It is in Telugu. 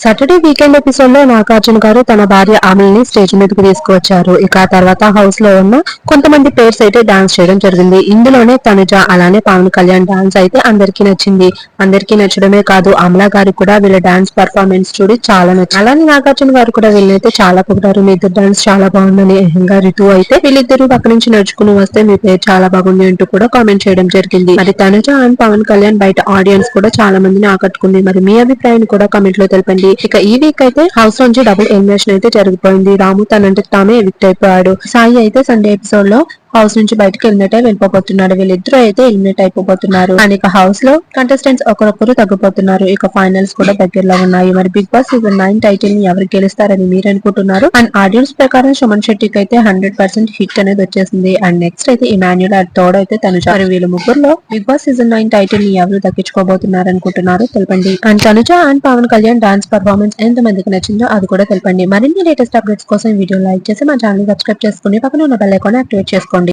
సాటర్డే వీకెండ్ ఎపిసోడ్లో నాగార్జున గారు తన భార్య అమల్ని స్టేజ్ మీదకి తీసుకువచ్చారు. ఇక తర్వాత హౌస్లో ఉన్న కొంతమంది పేర్స్ అయితే డాన్స్ చేయడం జరిగింది. ఇందులోనే తనుజ అలానే పవన్ కళ్యాణ్ డాన్స్ అయితే అందరికీ నచ్చింది. అందరికీ నచ్చడమే కాదు అమలా గారు కూడా వీళ్ళ డాన్స్ పర్ఫార్మెన్స్ చూడి చాలా నచ్చింది. అలానే నాగార్జున గారు కూడా వీళ్ళైతే చాలా పొగిడారు. మీ ఇద్దరు డాన్స్ చాలా బాగుందని ఇంకా రితు అయితే వీళ్ళిద్దరు పక్క నుంచి నడుచుకుని వస్తే మీ పేరు చాలా బాగుంది అంటూ కూడా కామెంట్ చేయడం జరిగింది. మరి తనుజ అండ్ పవన్ కళ్యాణ్ బయట ఆడియన్స్ కూడా చాలా మందిని ఆకట్టుకుంది. మరి మీ అభిప్రాయాన్ని కూడా కామెంట్లో తెలపండి. ఇక ఈ వీక్ అయితే హౌస్ నుంచి డబుల్ ఎలిమినేషన్ అయితే జరిగిపోయింది. రాము తనంటే తామే ఎవిక్ట్ అయిపోయాడు. సాయి అయితే సండే ఎపిసోడ్లో హౌస్ నుంచి బయటకు ఎలిమినేట్ అయి వెళ్ళిపోతున్నారు వీళ్ళిద్దరూ అయితే ఎలిమినేట్ అయిపోతున్నారు అండ్ ఇక హౌస్లో కంటెస్టెంట్స్ ఒకరొకరు తగ్గిపోతున్నారు. ఇక ఫైనల్స్ కూడా దగ్గరలో ఉన్నాయి. మరి బిగ్ బాస్ సీజన్ నైన్ టైటిల్ని ఎవరు గెలుస్తారని మీరు అనుకుంటున్నారు? అండ్ ఆడియన్స్ ప్రకారం సుమన్ శెట్టికి అయితే హండ్రెడ్ పర్సెంట్ హిట్ అనేది వచ్చేసింది. అండ్ నెక్స్ట్ అయితే ఇమాన్యుల్ అండ్ థర్డ్ అయితే తను మరి వీళ్ళ ముగ్గురులో బిగ్ బాస్ సీజన్ నైన్ టైటిల్ని ఎవరు దక్కించుకోబోతున్నారు అనుకుంటున్నారు? తెలపండి. And Tanuja and Pawan Kalyan dance performance ఎంత మందికి నచ్చిందో అది కూడా తెలపండి. మరిన్ని లేటెస్ట్ అప్డేట్స్ కోసం వీడియో లైక్ చేసి మా ఛానల్ సబ్స్క్రైబ్ చేసుకుని పక్కన ఉన్న బెల్ ఐకాన్ యాక్టివేట్ చేసుకోండి.